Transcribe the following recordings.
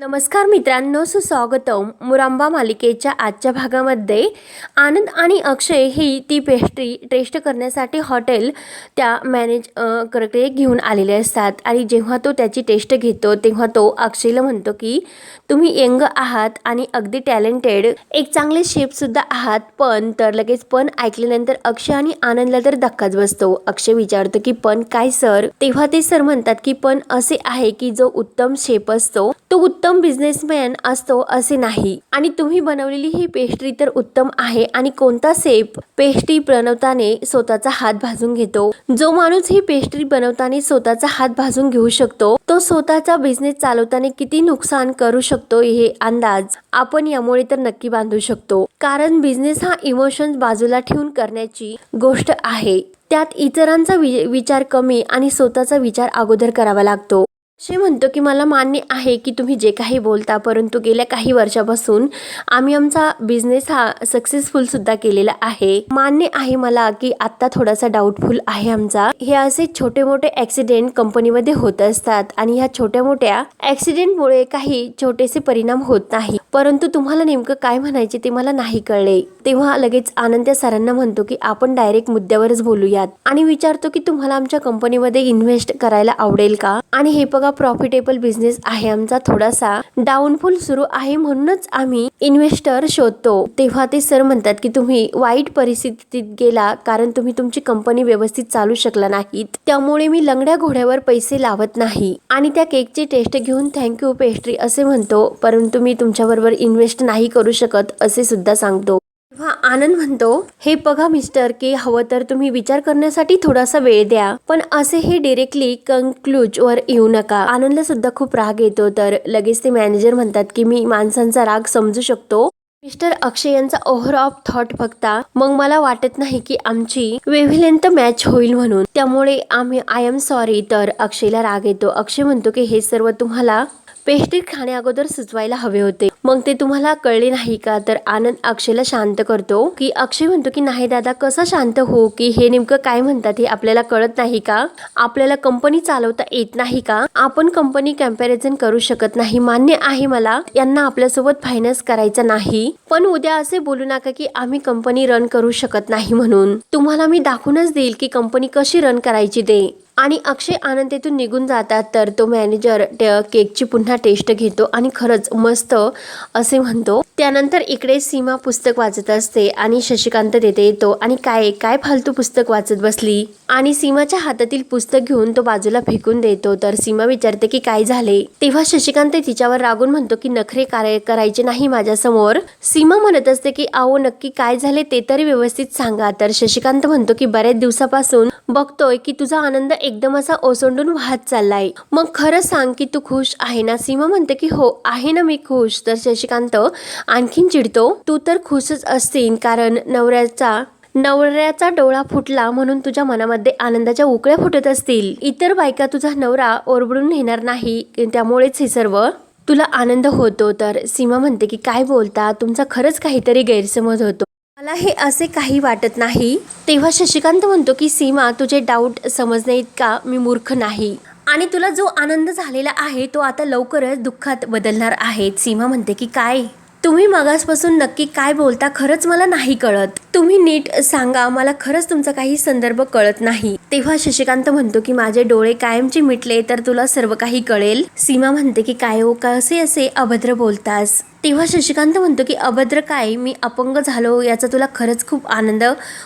नमस्कार मित्रांनो सुस्वागतम. मुरांबा मालिकेच्या आजच्या भागामध्ये आनंद आणि अक्षय ही ती पेस्ट्री टेस्ट करण्यासाठी हॉटेल त्या मॅनेज अ, घेऊन आलेले असतात. आणि जेव्हा तो त्याची टेस्ट घेतो तेव्हा तो अक्षयला म्हणतो की तुम्ही यंग आहात आणि अगदी टॅलेंटेड एक चांगले शेफसुद्धा आहात पण तर लगेच पण ऐकल्यानंतर अक्षय आणि आनंदला तर धक्काच बसतो. अक्षय विचारतो की पण काय सर तेव्हा ते सर म्हणतात की पण असे आहे की जो उत्तम शेफ असतो तो उत्तम उत्तम बिझनेसमॅन असतो असे नाही. आणि तुम्ही बनवलेली ही पेस्ट्री तर उत्तम आहे आणि कोणता सेफ पेस्ट्री बनवताने स्वतःचा हात भाजून घेतो. जो माणूस ही पेस्ट्री बनवताना स्वतःचा हात भाजून घेऊ शकतो तो स्वतःचा बिझनेस चालवताना किती नुकसान करू शकतो हे अंदाज आपण यामुळे तर नक्की बांधू शकतो. कारण बिझनेस हा इमोशन्स बाजूला ठेवून करण्याची गोष्ट आहे. त्यात इतरांचा वि- विचार कमी आणि स्वतःचा विचार अगोदर करावा लागतो. असे म्हणतो की मला मान्य आहे की तुम्ही जे काही बोलता परंतु गेल्या काही वर्षापासून आम्ही आमचा बिझनेस हा सक्सेसफुल सुद्धा केलेला आहे. मान्य आहे मला की आत्ता थोडासा डाऊटफुल आहे आमचा. हे असे छोटे मोठे ॲक्सिडेंट कंपनीमध्ये होत असतात आणि ह्या छोट्या मोठ्या ॲक्सिडेंटमुळे काही छोटेसे परिणाम होत नाही. परंतु तुम्हाला नेमकं काय म्हणायचे ते मला नाही कळले. तेव्हा लगेच आनंद सरांना म्हणतो की आपण डायरेक्ट मुद्द्यावरच बोलूयात. आणि विचारतो की तुम्हाला आमच्या कंपनीमध्ये इन्व्हेस्ट करायला आवडेल का? आणि हे बघा प्रॉफिटेबल बिझनेस आहे आमचा थोडासा डाऊनफॉल सुरू आहे म्हणूनच आम्ही इन्व्हेस्टर शोधतो. तेव्हा ते सर म्हणतात की तुम्ही वाईट परिस्थितीत गेला कारण तुम्ही तुमची कंपनी व्यवस्थित चालू शकला नाहीत. त्यामुळे मी लंगड्या घोड्यावर पैसे लावत नाही. आणि त्या केकची टेस्ट घेऊन थँक्यू पेस्ट्री असे म्हणतो परंतु मी तुमच्याबरोबर इन्व्हेस्ट नाही करू शकत असे सुद्धा सांगतो. तेव्हा आनंद म्हणतो हे बघा मिस्टर की हवं तर तुम्ही विचार करण्यासाठी थोडासा वेळ द्या पण असे हे डिरेक्टली कंक्लूज वर येऊ नका. आनंदला सुद्धा खूप राग येतो तर लगेच ते मॅनेजर म्हणतात की मी माणसांचा राग समजू शकतो. मिस्टर अक्षय यांचा ओव्हर ऑफ थॉट बघता मग मला वाटत नाही की आमची वेव्हलेंथ मॅच होईल म्हणून. त्यामुळे आम्ही आय एम सॉरी तर अक्षयला राग येतो. अक्षय म्हणतो की हे सर्व तुम्हाला पेस्ट्री खाण्या अगोदर सुचवायला हवे होते. मग ते तुम्हाला कळले नाही का? तर आनंद अक्षयला शांत करतो की अक्षय म्हणतो की नाही दादा कसा शांत हो की? हे नेमकं काय म्हणतात हे आपल्याला कळत नाही का? आपल्याला कंपनी चालवता येत नाही का? आपण कंपनी कंपॅरिझन करू शकत नाही. मान्य आहे मला यांना आपल्यासोबत फायनान्स करायचं नाही. पण उद्या असे बोलू नका की आम्ही कंपनी रन करू शकत नाही म्हणून. तुम्हाला मी दाखवूनच देईल की कंपनी कशी रन करायची ते. आणि अक्षय आनंद निघून जातात. तर तो मॅनेजर केकची पुन्हा टेस्ट घेतो आणि खरंच मस्त असे म्हणतो. त्यानंतर इकडे सीमा पुस्तक वाचत असते आणि शशिकांत तेथे येतो. आणि काय काय फालतू पुस्तक वाचत बसली? आणि सीमाच्या हातातील पुस्तक घेऊन तो बाजूला फेकून देतो. तर सीमा विचारते की काय झाले? तेव्हा शशिकांत तिच्यावर रागून म्हणतो की नखरे कार्य करायचे नाही माझ्यासमोर. सीमा म्हणत असते की आहो नक्की काय झाले ते तरी व्यवस्थित सांगा. तर शशिकांत म्हणतो की बऱ्याच दिवसापासून बघतोय की तुझा आनंद एकदम असा ओसंडून वाहत चाललाय. मग खरं सांग की तू खुश आहे ना? सीमा म्हणते की हो आहे ना मी खुश. तर शशिकांत आणखीन चिडतो तू तर खुशच असतील कारण नवऱ्याचा नवऱ्याचा डोळा फुटला म्हणून तुझ्या मनामध्ये आनंदाच्या उकळ्या फुटत असतील. इतर बायका तुझा नवरा ओरबडून नेणार नाही त्यामुळेच हे सर्व तुला आनंद होतो. तर सीमा म्हणते की काय बोलता? तुमचा खरंच काहीतरी गैरसमज होतो. मला हे असे काही वाटत नाही. तेव्हा शशिकांत म्हणतो की सीमा तुझे डाऊट समजणे इतका मी मूर्ख नाही. आणि तुला जो आनंद झालेला आहे तो आता लवकरच दुःखात बदलणार आहे. सीमा म्हणते की काय? तुम्ही मगासपासून नक्की काय बोलता खरंच मला नाही कळत. तुम्ही नीट सांगा मला खरंच तुमचा काही संदर्भ कळत नाही. तेव्हा शशिकांत म्हणतो की माझे डोळे कायमचे मिटले तर तुला सर्व काही कळेल. सीमा म्हणते की काय हो कसे असे अभद्र बोलतास? तेव्हा शशिकांत म्हणतो की अभद्र काय? मी अपंग झालो याचा तुला खरंच खूप आनंद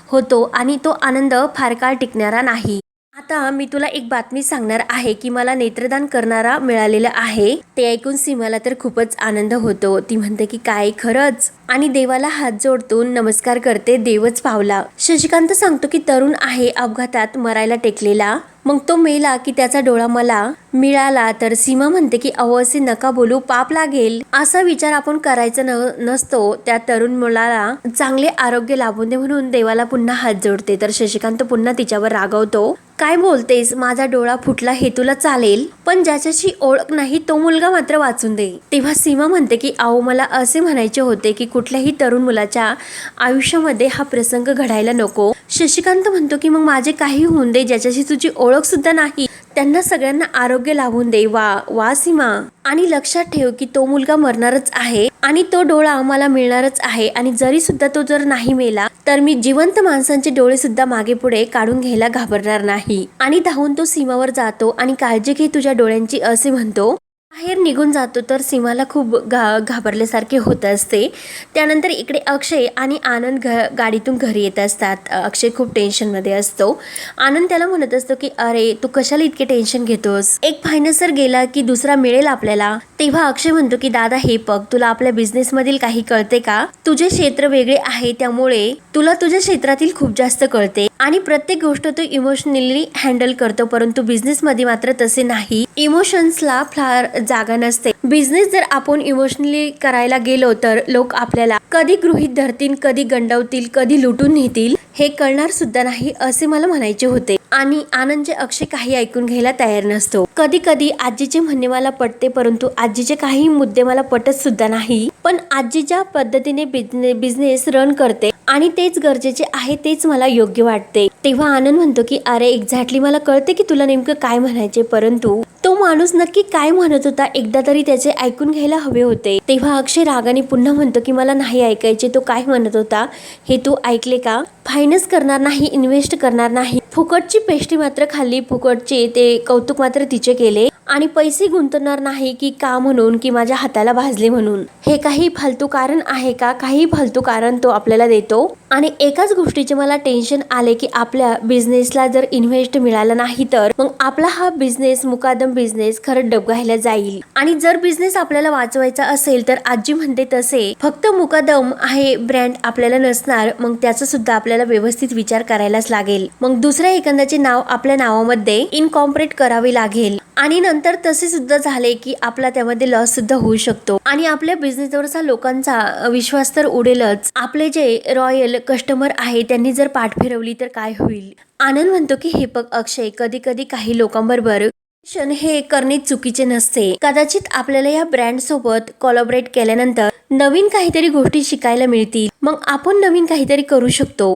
होतो आणि तो आनंद फार काळ टिकणारा नाही. आता मी तुला एक बातमी सांगणार आहे की मला नेत्रदान करणारा मिळालेला आहे. ते ऐकून सीमाला तर खूपच आनंद होतो. ती म्हणते की काय खरंच? आणि देवाला हात जोडतून नमस्कार करते देवच पावला. शशिकांत सांगतो की तरुण आहे अपघातात मरायला टेकलेला. मग तो मेला की त्याचा डोळा मला मिळाला तर सीमा म्हणते की अवसे नका बोलू पाप लागेल. असा विचार आपण करायचा न नसतो. त्या तरुण मुलाला चांगले आरोग्य लाभून दे म्हणून देवाला पुन्हा हात जोडते. तर शशिकांत पुन्हा तिच्यावर रागवतो. काय बोलतेस? माझा डोळा फुटला हे तुला चालेल. पण ज्याच्याशी ओळख नाही तो मुलगा मात्र वाचून दे. तेव्हा सीमा म्हणते की आओ मला असे म्हणायचे होते की कुठल्याही तरुण मुलाच्या आयुष्यामध्ये हा प्रसंग घडायला नको. शशिकांत म्हणतो की मग माझे काही होऊन दे. ज्याच्याशी तुझी ओळख सुद्धा नाही त्यांना सगळ्यांना आरोग्य लावून दे वा वा सीमा. आणि लक्षात ठेव की तो मुलगा मरणारच आहे आणि तो डोळा आम्हाला मिळणारच आहे. आणि जरी सुद्धा तो जर नाही मेला तर मी जिवंत माणसांचे डोळे सुद्धा मागे पुढे काढून घ्यायला घाबरणार नाही. आणि धावून तो सीमावर जातो आणि काळजी घे तुझ्या डोळ्यांची असे म्हणतो. बाहेर निघून जातो तर सीमाला खूप घा घाबरल्यासारखे होत असते. त्यानंतर इकडे अक्षय आणि आनंद घ गाडीतून घरी येत असतात. अक्षय खूप टेन्शनमध्ये असतो. आनंद त्याला म्हणत असतो की अरे तू कशाला इतके टेन्शन घेतोस? एक फायनान्सर गेला की दुसरा मिळेल आपल्याला. तेव्हा अक्षय म्हणतो की दादा हे बघ तुला आपल्या बिझनेसमधील काही कळते का? तुझे क्षेत्र वेगळे आहे त्यामुळे तुला तुझ्या क्षेत्रातील खूप जास्त कळते. आणि प्रत्येक गोष्ट तो इमोशनली हँडल करतो परंतु बिझनेसमध्ये मात्र तसे नाही. इमोशन्सला फार जागा नसते. बिझनेस जर आपण इमोशनली करायला गेलो तर लोक आपल्याला कधी गृहित धरतील कधी गंडवतील कधी लुटून नेतील हे कळणार सुद्धा नाही असे मला म्हणायचे होते. आणि आनंदचे अक्षय काही ऐकून घ्यायला तयार नसतो. कधी कधी आजीचे म्हणणे मला पटते परंतु आजीचे काही मुद्दे मला पटत सुद्धा नाही. पण आजी ज्या पद्धतीने बिझनेस रन करते आणि तेच गरजेचे आहे तेच मला योग्य वाटते. तेव्हा आनंद म्हणतो की अरे एक्झॅक्टली मला कळते की तुला नेमकं काय म्हणायचे परंतु माणूस नक्की काय म्हणत होता? एकदा तरी त्याचे ऐकून घ्यायला हवे होते. तेव्हा अक्षय रागाने पुन्हा म्हणतो की मला नाही ऐकायचे. तो काय म्हणत होता? हे तू ऐकले का? फायनान्स करणार नाही इन्व्हेस्ट करणार नाही. फुकटची पेस्ट्री मात्र खाल्ली. फुकटचे ते कौतुक मात्र तिचे केले. आणि पैसे गुंतवणार नाही की का म्हणून की माझ्या हाताला भाजले म्हणून. हे काही फालतू कारण आहे का? काही फालतू कारण तो आपल्याला देतो. आणि एकाच गोष्टीचे मला टेन्शन आले की आपल्या बिझनेसला जर इन्व्हेस्ट मिळाला नाही तर मग आपला हा बिझनेस मुकादम बिझनेस खरंच डबघायला जाईल. आणि जर बिझनेस आपल्याला वाचवायचा असेल तर आजी म्हणते तसे फक्त मुकादम आहे ब्रँड आपल्याला नसणार मग त्याचा सुद्धा आपल्याला व्यवस्थित विचार करायलाच लागेल. मग दुसऱ्या एखाद्याचे नाव आपल्या नावामध्ये इनकॉम्परेट करावे लागेल. आणि नंतर तसे सुद्धा झाले की आपला त्यामध्ये लॉस सुद्धा होऊ शकतो. आणि आपल्या बिझनेसवरचा लोकांचा विश्वास तर उडेलच. आपले जे रॉयल कस्टमर आहे त्यांनी जर पाठ फिरवली तर काय होईल? आनंद म्हणतो की हे बघ अक्षय कधी कधी काही लोकांबरोबर क्षण हे करणे चुकीचे नसते. कदाचित आपल्याला या ब्रँड सोबत कॉलॉबरेट केल्यानंतर नवीन काहीतरी गोष्टी शिकायला मिळतील. मग आपण नवीन काहीतरी करू शकतो.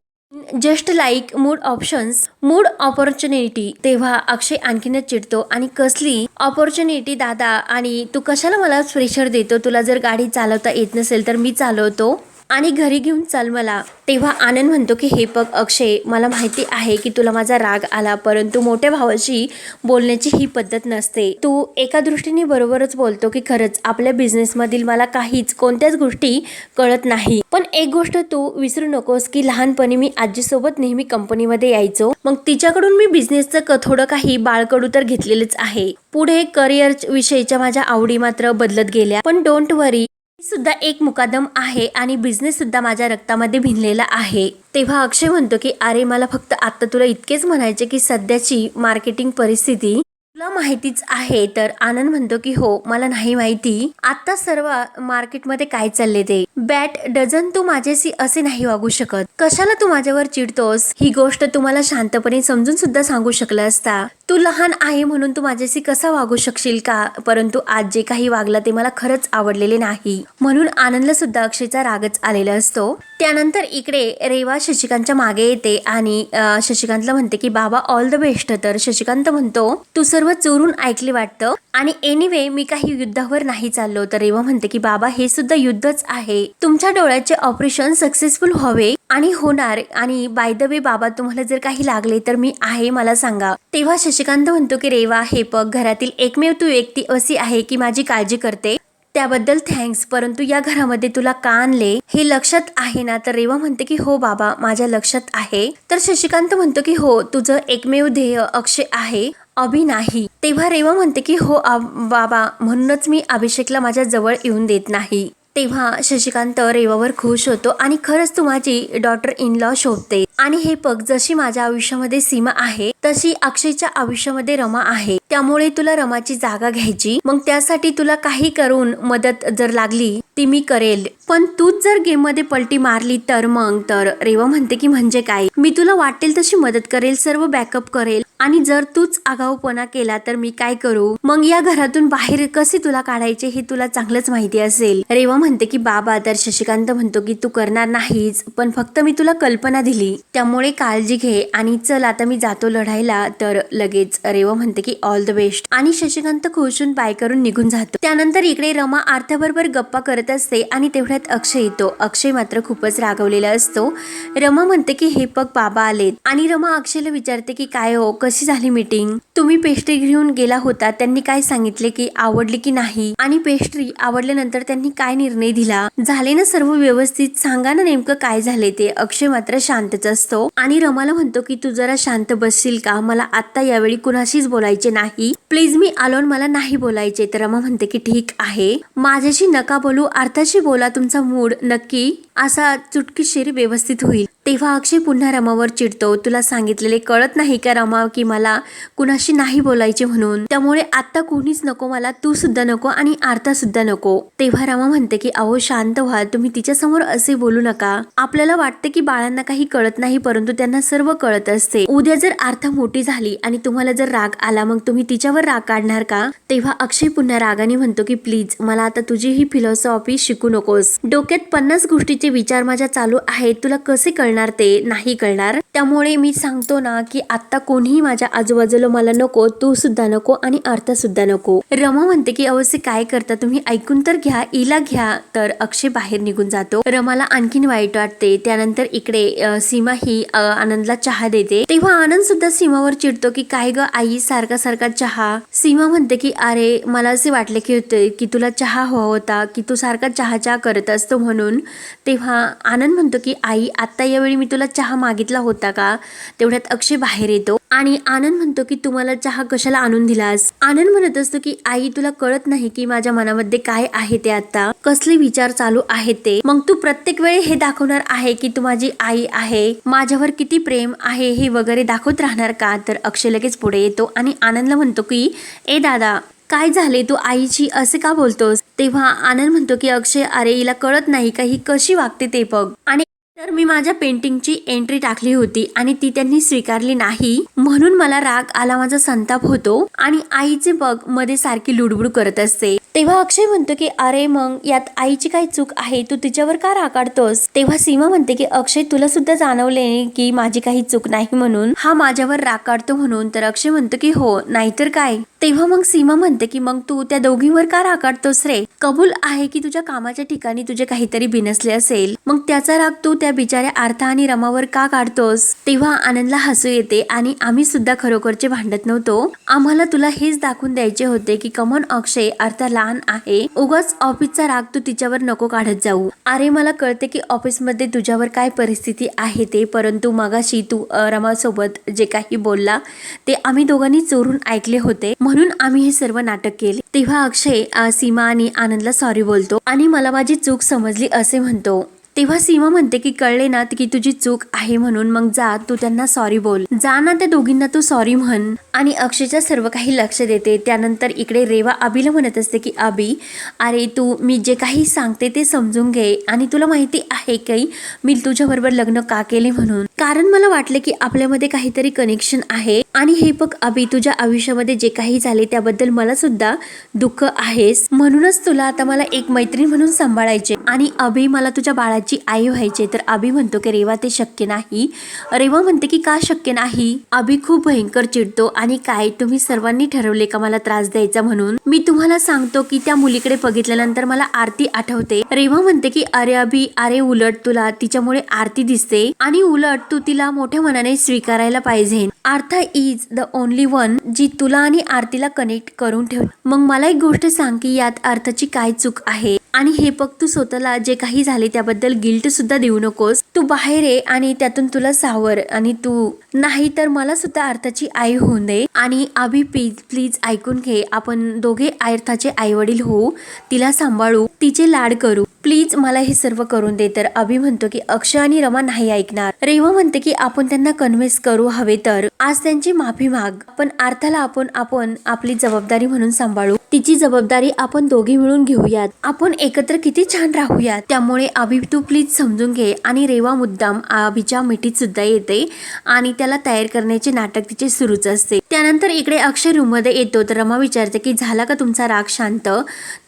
Just like mood options mood opportunity तेव्हा अक्षय आणखीनच चिडतो आणि कसली ऑपॉर्च्युनिटी दादा आणि तू कशाला मला प्रेशर देतो? तुला जर गाडी चालवता येत नसेल तर मी चालवतो. आणि घरी घेऊन चाल मला. तेव्हा आनंद म्हणतो की हे बघ अक्षय मला माहिती आहे की तुला माझा राग आला परंतु मोठ्या भावाशी बोलण्याची ही पद्धत नसते. तू एका दृष्टीने बरोबरच बोलतो की खरंच आपल्या बिझनेसमधील मला काहीच कोणत्याच गोष्टी कळत नाही. पण एक गोष्ट तू विसरू नकोस की लहानपणी मी आजीसोबत नेहमी कंपनीमध्ये यायचो. मग तिच्याकडून मी बिझनेसचं थोडं काही बाळकडू तर घेतलेलेच आहे. पुढे करिअर विषयीच्या माझ्या आवडी मात्र बदलत गेल्या. पण डोंट वरी सुद्धा एक मुकादम आहे आणि बिझनेस सुद्धा माझ्या रक्तामध्ये भिनलेला आहे. तेव्हा अक्षय म्हणतो की अरे मला फक्त आता तुला इतकेच म्हणायचे की सध्याची मार्केटिंग परिस्थिती तुला माहितीच आहे. तर आनंद म्हणतो की हो मला नाही माहिती. आता सर्व मार्केटमध्ये काय चालले ते? बॅट डझन तू माझ्याशी असे नाही वागू शकत. कशाला तू माझ्यावर चिडतोस? ही गोष्ट तुम्हाला शांतपणे समजून सुद्धा सांगू शकला असता. तू लहान आहे म्हणून तू माझ्याशी कसा वागू शकशील का? परंतु आज जे काही वागला ते मला खरंच आवडलेले नाही. म्हणून आनंदला सुद्धा अक्षयचा रागच आलेला असतो. त्यानंतर इकडे रेवा शशिकांतच्या मागे येते आणि शशिकांतला म्हणते की बाबा ऑल द बेस्ट तर शशिकांत म्हणतो तू सर्व चोरून ऐकले वाटतं आणि एनिवे मी काही युद्धावर नाही चाललो. तर रेवा म्हणते की बाबा हे सुद्धा युद्धच आहे. तुमच्या डोळ्याचे ऑपरेशन सक्सेसफुल व्हावे आणि होणार. आणि बाय द वे बाबा तुम्हाला जर काही लागले तर मी आहे मला सांगा. तेव्हा शशिकांत म्हणतो की रेवा हे पग घरातील एकमेव तू व्यक्ती अशी आहे की माझी काळजी करते. त्याबद्दल थँक्स परंतु या घरामध्ये तुला का आणले? हे लक्षात आहे ना? तर रेवा म्हणते की हो बाबा माझ्या लक्षात आहे. तर शशिकांत म्हणतो की हो तुझं एकमेव ध्येय अक्षय आहे. अभि नाही. तेव्हा रेवा म्हणते की हो बाबा म्हणूनच मी अभिषेकला माझ्या जवळ येऊन देत नाही. तेव्हा शशिकांत रेवावर खुश होतो आणि खरंच तू माझी डॉटर इन लॉ शोधते. आणि हे पग जशी माझ्या आयुष्यामध्ये सीमा आहे तशी अक्षयच्या आयुष्यामध्ये रमा आहे. त्यामुळे तुला रमाची जागा घ्यायची. मग त्यासाठी तुला काही करून मदत जर लागली ती मी करेल. पण तूच जर गेममध्ये पलटी मारली तर मग? तर रेवा म्हणते की म्हणजे काय? मी तुला वाटेल तशी मदत करेल सर्व बॅकअप करेल. आणि जर तूच आगाऊपणा केला तर मी काय करू? मग या घरातून बाहेर कसे तुला काढायचे हे तुला चांगलंच माहिती असेल. रेवा म्हणते की बाबा तर शशिकांत म्हणतो की तू करणार नाहीच पण फक्त मी तुला कल्पना दिली. त्यामुळे काळजी घे आणि चल आता मी जातो लढायला तर लगेच रेवा म्हणते की ऑल द बेस्ट आणि शशिकांत खुशून बाय करून निघून जातो. त्यानंतर इकडे रमा आर्थाबरोबर गप्पा करत असते आणि तेवढ्यात अक्षय येतो. अक्षय मात्र खूपच रागवलेला असतो. रमा म्हणते की हे पग बाबा आलेत. आणि रमा अक्षयला विचारते की काय हो कशी झाली मीटिंग तुम्ही पेस्ट्री घेऊन गेला होता. त्यांनी काय सांगितले की आवडली की नाही? आणि पेस्ट्री आवडल्यानंतर त्यांनी काय निर्णय दिला? झाले ना सर्व व्यवस्थित? सांगा ना नेमकं काय झाले ते. अक्षय मात्र शांतच असतो. आणि रमाला म्हणतो की तू जरा शांत बसशील का? मला आता यावेळी कुणाशीच बोलायचे नाही. प्लीज मी आलोन मला नाही बोलायचे. तर रमा म्हणते की ठीक आहे. माझ्याशी नका बोलू. अर्थाशी बोला. तुमचा मूड नक्की असा चुटकीशीर व्यवस्थित होईल. तेव्हा अक्षय पुन्हा रमावर चिडतो. तुला सांगितलेले कळत नाही का रमा की मला कुणाशी नाही बोलायचे म्हणून? त्यामुळे आता कोणीच नको मला तू सुद्धा नको आणि आर्था सुद्धा नको. तेव्हा रमा म्हणते की अहो शांत व्हा. तुम्ही तिच्या समोर असे बोलू नका. आपल्याला वाटते की बाळांना काही कळत नाही परंतु त्यांना सर्व कळत असते. उद्या जर आर्था मोठी झाली आणि तुम्हाला जर राग आला मग तुम्ही तिच्यावर राग काढणार का? तेव्हा अक्षय पुन्हा रागाने म्हणतो की प्लीज मला आता तुझी ही फिलॉसॉफी शिकू नकोस. डोक्यात पन्नास गोष्टीचे विचार माझ्या चालू आहेत. तुला कसे कळणार ते? नाही कळणार? त्यामुळे मी सांगतो ना की आता कोणीही माझ्या आजूबाजूला मला नको तू सुद्धा नको आणि अर्थ सुद्धा नको. रमा म्हणते की अवश्य काय करता? तुम्ही ऐकून तर घ्या इला घ्या. तर अक्षय बाहेर निघून जातो. रमाला आणखीन वाईट वाटते. त्यानंतर इकडे सीमा ही आनंदला चहा देते. तेव्हा आनंद सुद्धा सीमावर चिडतो की काय ग आई सारखा सारखा चहा? सीमा म्हणते की अरे मला असे वाटले की होते की तुला चहा हवा होता की तू सारखा चहा चहा करत असतो म्हणून. तेव्हा आनंद म्हणतो की आई आता यावेळी मी तुला चहा मागितला होता का? तेवढ्यात अक्षय बाहेर येतो आणि आनंद म्हणतो की तुम्हाला चहा कशाला आणून दिलास? आनंद म्हणत असतो की आई तुला कळत नाही की माझ्या मनामध्ये काय आहे ते आता. कसले विचार चालू आहेत ते? मग तू प्रत्येक वेळी हे दाखवणार आहे की तू माझी आई आहे. माझ्यावर किती प्रेम आहे हे वगैरे दाखवत राहणार का? तर अक्षय लगेच पुढे येतो आणि आनंदला म्हणतो की ए दादा काय झाले? तू आईची असे का बोलतोस? तेव्हा आनंद म्हणतो की अक्षय अरे हिला कळत नाही का? ही कशी वागते ते बघ. आणि तर मी माझ्या पेंटिंगची एंट्री टाकली होती आणि ती त्यांनी स्वीकारली नाही. म्हणून मला राग आला माझा संताप होतो आणि आईचे बघमध्ये सारखी लुडबुड करत असते. तेव्हा अक्षय म्हणतो की अरे मग यात आईची काय चूक आहे तू तिच्यावर का राकाडतोस तेव्हा सीमा म्हणते की अक्षय तुला सुद्धा जाणवले की माझी काही चूक नाही म्हणून. हा माझ्यावर राग म्हणून. तर अक्षय म्हणतो की हो नाहीतर काय? तेव्हा मग सीमा म्हणते की मग तू त्या दोघींवर का राकाडतोस रे? कबूल आहे की तुझ्या कामाच्या ठिकाणी तुझे काहीतरी बिनसले असेल. मग त्याचा राग तू त्या बिचाऱ्या आर्था आणि रमावर का काढतोस? तेव्हा आनंदला हसू येते आणि आम्ही सुद्धा खरोखरचे भांडत नव्हतो. आम्हाला तुला हेच दाखवून द्यायचे होते की कमन अक्षय अर्था लहान आहे. उगाच ऑफिसचा राग तू तिच्यावर नको काढत जाऊ. अरे मला कळते की ऑफिसमध्ये तुझ्यावर काय परिस्थिती आहे ते परंतु मगाशी तू रमासोबत जे काही बोलला ते आम्ही दोघांनी चोरून ऐकले होते. म्हणून आम्ही हे सर्व नाटक केले. तेव्हा अक्षय सीमा आणि आनंदला सॉरी बोलतो आणि मला माझी चूक समजली असे म्हणतो. तेव्हा सीमा म्हणते की कळले ना की तुझी चूक आहे म्हणून मग जा तू त्यांना सॉरी बोल. जा ना त्या दोघींना तू सॉरी म्हण. आणि अक्षयच्या सर्व काही लक्ष देते. त्यानंतर इकडे रेवा अभिला म्हणत असते की अभि अरे तू मी जे काही सांगते ते समजून घे आणि तुला माहिती आहे की मी तुझ्याबरोबर लग्न का केले म्हणून? कारण मला वाटलं की आपल्यामध्ये काहीतरी कनेक्शन आहे. आणि हे बघ अभि तुझ्या आयुष्यामध्ये जे काही झाले त्याबद्दल मला सुद्धा दुःख आहेस. म्हणूनच तुला आता मला एक मैत्रीण म्हणून सांभाळायचे आणि अभि मला तुझ्या बाळाची आई व्हायचे तर अभि म्हणतो की रेवा ते शक्य नाही. रेवा म्हणते की का शक्य नाही? अभि खूप भयंकर चिडतो. आणि काय तुम्ही सर्वांनी ठरवले का मला त्रास द्यायचा म्हणून? मी तुम्हाला सांगतो की त्या मुलीकडे बघितल्यानंतर मला आरती आठवते. रेवा म्हणते की अरे अभि अरे उलट तुला तिच्यामुळे आरती दिसते. आणि उलट तू तिला मोठ्या मनाने स्वीकारायला पाहिजे. Artha is the only one जी तुला आणि आरतीला कनेक्ट करून ठेव. मग मला एक गोष्ट सांग की यात अर्थाची काय चूक आहे? आणि हे बघ तू स्वतःला जे काही झाले त्याबद्दल गिल्ट सुद्धा देऊ नकोस. तू बाहेर ये आणि त्यातून तुला सावर आणि तू. नाही तर मला सुद्धा अर्थाची आई होऊन दे. आणि आभी प्लीज प्लीज ऐकून घे. आपण दोघे अर्थाचे आई वडील होऊ. तिला सांभाळू. तिचे लाड करू. प्लीज मला हे सर्व करून दे. तर अभि म्हणतो की अक्षय आणि रमा नाही ऐकणार. रेवा म्हणते की आपण त्यांना कन्व्हिन्स करू हवे तर. आज त्यांची माफी माग. पण अर्थाला आपण आपण आपली जबाबदारी म्हणून सांभाळू. तिची जबाबदारी आपण दोघी मिळून घेऊयात. आपण एकत्र किती छान राहूयात. त्यामुळे अभि तू प्लीज समजून घे. आणि रेवा मुद्दाम अभिच्या मिठीत सुद्धा येते आणि त्याला तयार करण्याचे नाटक तिचे सुरूच असते. त्यानंतर इकडे अक्षय रूममध्ये येतो. तर रमा विचारते की झाला का तुमचा राग शांत?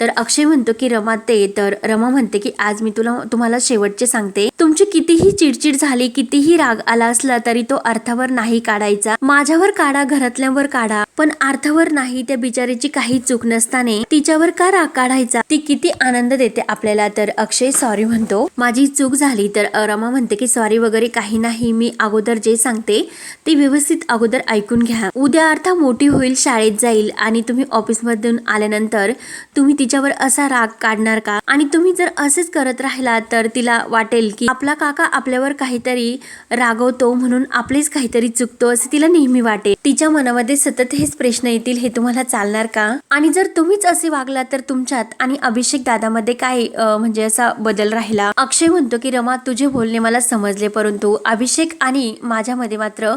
तर अक्षय म्हणतो की रमा ते तर. रमा म्हणते की आज मी तुला तुम्हाला शेवटचे सांगते. तुमची कितीही चिडचिड झाली कितीही राग आला असला तरी तो अर्थावर नाही काढायचा. माझ्यावर काढा घरातल्यांवर काढा. पण अर्थावर नाही त्या बिचारीची काही चूक नसताने तिच्यावर का राग काढायचा? ती किती आनंद देते आपल्याला. तर अक्षय सॉरी म्हणतो. माझी चूक झाली तर रमा म्हणते की सॉरी वगैरे काही नाही. मी अगोदर जे सांगते ते व्यवस्थित अगोदर ऐकून घ्या. उद्या अर्था मोठी होईल शाळेत जाईल आणि तुम्ही ऑफिसमधून आल्यानंतर तुम्ही तिच्यावर असा राग काढणार का? आणि तुम्ही जर असेच करत राहिला तर तिला वाटेल की आपला काका आपल्यावर काहीतरी रागवतो म्हणून आपलेच काहीतरी चुकतो असे तिला नेहमी वाटेल. तिच्या मनामध्ये सतत हेच प्रश्न येतील हे तुम्हाला चालणार का? आणि जर तुम्हीच असे वागला तर तुमच्यात आणि अभिषेक दादामध्ये काय म्हणजे असा बदल राहिला? अक्षय म्हणतो की रमा तुझे बोलणे मला समजले परंतु अभिषेक आणि माझ्यामध्ये मात्र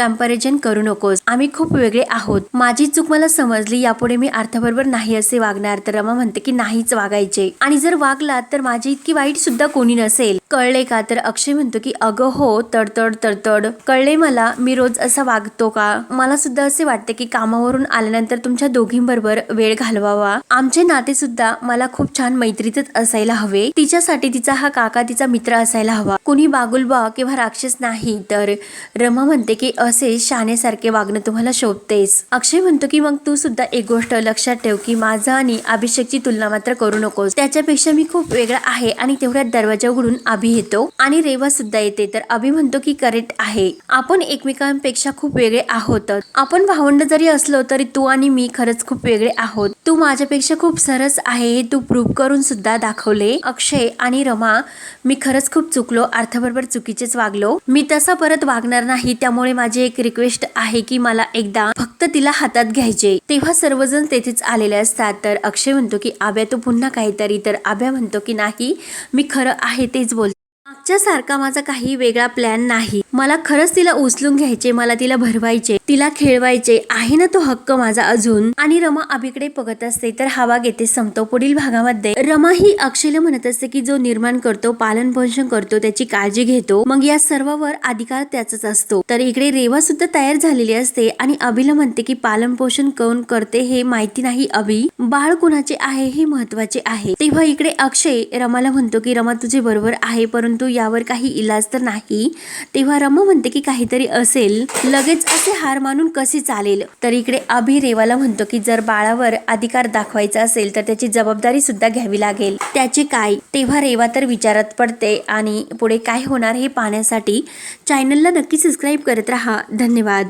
कंपॅरिझन करू नकोस. आम्ही खूप वेगळे आहोत. माझी चूक मला समजली यापुढे मी अर्थाबरोबर नाही असे वागणार. तर रमा म्हणते की नाहीच वागायचे. आणि जर वागलात तर माझी इतकी वाईट सुद्धा कोणी नसेल. कळले का? तर अक्षय म्हणतो की अगं हो तडतड तडतड. कळले मला? मी रोज असा वागतो का? मला सुद्धा असे वाटते की कामावरून आल्यानंतर तुमच्या दोघींबरोबर वेळ घालवावा. आमचे नाते सुद्धा मला खूप छान मैत्रीतच असायला हवे. तिच्यासाठी तिचा हा काका तिचा मित्र असायला हवा. कुणी बागुलबा किंवा राक्षस नाही. तर रमा म्हणते की असे शानेसारखे वागणं तुम्हाला शोभतेस अक्षय म्हणतो की मग तू सुद्धा एक गोष्ट लक्षात ठेव की माझा आणि अभिषेकची तुलना मात्र करू नकोस. त्याच्यापेक्षा मी खूप वेगळा आहे आणि तेवढ्यात दरवाजा उघडून अभि येतो आणि रेवा सुद्धा येते. तर अभि म्हणतो की करेक्ट आहे. आपण एकमेकांपेक्षा खूप वेगळे आहोत. आपण भावंड जरी असलो तरी तू आणि मी खरंच खूप वेगळे आहोत. तू माझ्यापेक्षा खूप सरस आहे हे तू प्रूव्ह करून सुद्धा दाखवले. अक्षय आणि रमा मी खरंच खूप चुकलो. अर्थाबरोबर चुकीचेच वागलो. मी तसा परत वागणार नाही त्यामुळे माझी एक रिक्वेस्ट आहे की मला एकदा फक्त तिला हातात घ्यायचे. तेव्हा सर्वजण तेथेच आलेले असतात. तर अक्षय म्हणतो की आब्या तू पुन्हा काहीतरी. तर आब्या म्हणतो की नाही मी खरं आहे तेच बोल आजच्यासारखा सारखा माझा काही वेगळा प्लॅन नाही. मला खरंच तिला उचलून घ्यायचे मला तिला भरवायचे तिला खेळवायचे. आहे ना तो हक्क माझा अजून. आणि रमा अभिकडे बघत असते तर हवा घेते संपतो. पुढील भागामध्ये रमा ही अक्षयला म्हणत असते की जो निर्माण करतो पालन पोषण करतो त्याची काळजी घेतो. मग या सर्वावर अधिकार त्याचाच असतो. तर इकडे रेवा सुद्धा तयार झालेली असते आणि अभिला म्हणते की पालन पोषण कोण करते हे माहिती नाही अभि. बाळ कुणाचे आहे हे महत्त्वाचे आहे. तेव्हा इकडे अक्षय रमाला म्हणतो की रमा तुझे बरोबर आहे परंतु यावर काही इलाज तर नाही. तेव्हा रमा म्हणते की काहीतरी असेल लगेच असे हार मानून कसे चालेल? तर इकडे अभि रेवाला म्हणतो की जर बाळावर अधिकार दाखवायचा असेल तर त्याची जबाबदारी सुद्धा घ्यावी लागेल. त्याचे काय? तेव्हा रेवा तर विचारात पडते आणि पुढे काय होणार हे पाहण्यासाठी चॅनलला नक्की सबस्क्राईब करत राहा. धन्यवाद.